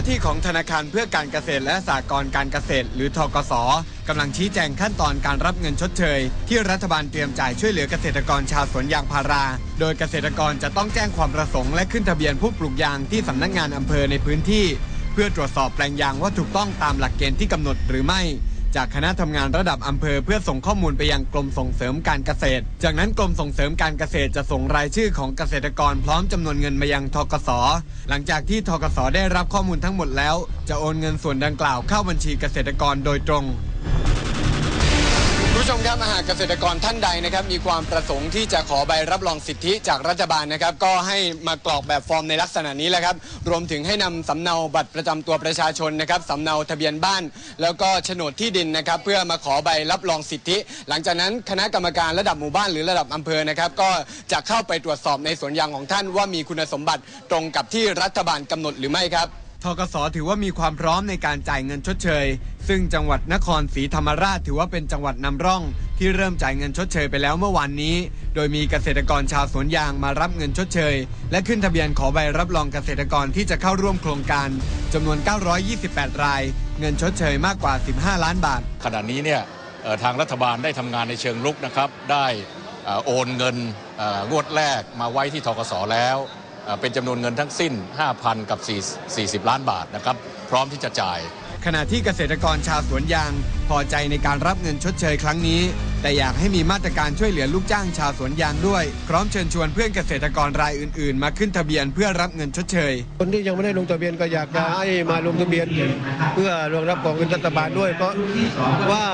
้าที่ของธนาคารเพื่อการเกษตรและสหกรณ์การเกษตร หรือทกศกำลังชี้แจงขั้นตอนการรับเงินชดเชย ที่รัฐบาลเตรียมจ่ายช่วยเหลือเกษตรกรชาวสวนยางพารา โดยเกษตรกรจะต้องแจ้งความประสงค์และขึ้นทะเบียนผู้ปลูกยางที่สำนักงานอำเภอในพื้นที่ เพื่อตรวจสอบแปลงยางว่าถูกต้องตามหลักเกณฑ์ที่กำหนดหรือไม่ จากคณะทำงานระดับอำเภอเพื่อส่งข้อมูลไปยังกรมส่งเสริมการเกษตร จากนั้นกรมส่งเสริมการเกษตรจะส่งรายชื่อของเกษตรกรพร้อมจำนวนเงินมายังทกส หลังจากที่ทกสได้รับข้อมูลทั้งหมดแล้ว จะโอนเงินส่วนดังกล่าวเข้าบัญชีเกษตรกรโดยตรง ผู้ชมครับหากเกษตรกรท่านใดนะครับ มีความประสงค์ที่จะขอใบรับรองสิทธิจากรัฐบาลนะครับ ก็ให้มากรอกแบบฟอร์มในลักษณะนี้แหละครับ รวมถึงให้นำสำเนาบัตรประจำตัวประชาชนนะครับสำเนาทะเบียนบ้าน แล้วก็โฉนดที่ดินนะครับ เพื่อมาขอใบรับรองสิทธิ หลังจากนั้นคณะกรรมการระดับหมู่บ้านหรือระดับอำเภอนะครับ ก็จะเข้าไปตรวจสอบในสวนยางของท่านว่ามีคุณสมบัติตรงกับที่รัฐบาลกำหนดหรือไม่ครับ ทกสถือว่ามีความพร้อมในการจ่ายเงินชดเชย ซึ่งจังหวัดนครศรีธรรมราชถือว่าเป็นจังหวัดนำร่อง ที่เริ่มจ่ายเงินชดเชยไปแล้วเมื่อวานนี้ โดยมีเกษตรกรชาวสวนยางมารับเงินชดเชย และขึ้นทะเบียนขอใบรับรองเกษตรกรที่จะเข้าร่วมโครงการจำนวน 928 ราย เงินชดเชยมากกว่า 15 ล้านบาท ขณะนี้เนี่ยทางรัฐบาลได้ทำงานในเชิงลุกนะครับ ได้ออโอนเงินงวดแรกมาไว้ที่ทกสแล้ว เป็นจำนวนเงินทั้งสิ้น 5,000 กับ4 40 ล้านบาทนะครับ พร้อมที่จะจ่าย ขณะที่เกษตรกรชาวสวนยางพอใจในการรับเงินชดเชยครั้งนี้ แต่อยากให้มีมาตรการช่วยเหลือลูกจ้างชาวสวนยางด้วย พร้อมเชิญชวนเพื่อนเกษตรกรรายอื่นๆ มาขึ้นทะเบียนเพื่อรับเงินชดเชย คนที่ยังไม่ได้ลงทะเบียนก็อยากจะให้มาลงทะเบียน เพื่อรองรับของเงินรัฐบาลด้วย เพราะว่า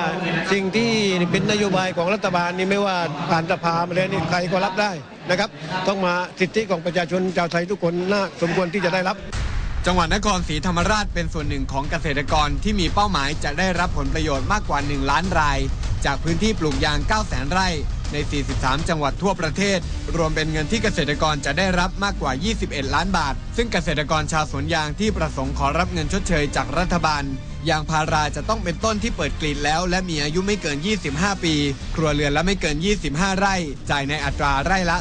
สิ่งที่เป็นนโยบายของรัฐบาลนี่ไม่ว่าผ่านสภามาแล้วนี่ใครก็รับได้นะครับ ต้องมาสิทธิของประชาชนชาวไทยทุกคนน่าสมควรที่จะได้รับจังหวัดนครศรีธรรมราชเป็นส่วนหนึ่งของเกษตรกรที่มีเป้าหมายจะได้รับผลประโยชน์มากกว่า 1 ล้านราย จากพื้นที่ปลูกยาง 9 0 0 0 0 0 ไร่ ใน 43 จังหวัดทั่วประเทศ รวมเป็นเงินที่เกษตรกรจะได้รับมากกว่า 21 ล้านบาท ซึ่งเกษตรกรชาวสวนยางที่ประสงค์ขอรับเงินชดเชยจากรัฐบาลยางพาราจะต้องเป็นต้นที่เปิดกลีดแล้ว และมีอายุไม่เกิน 25 ปี ครัวเรือนละไม่เกิน 25 ไร่ จ่ายในอัตราไร่ละ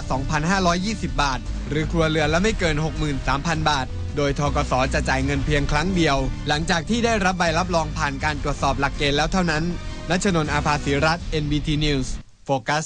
2,520 บาท หรือครัวเรือนละไม่เกิน 63,000 บาท โดยทกสจะจ่ายเงินเพียงครั้งเดียว หลังจากที่ได้รับใบรับรองผ่านการตรวจสอบหลักเกณฑ์แล้วเท่านั้น นัชนนท์อาภาศิรัตน์ NBT News โฟกัส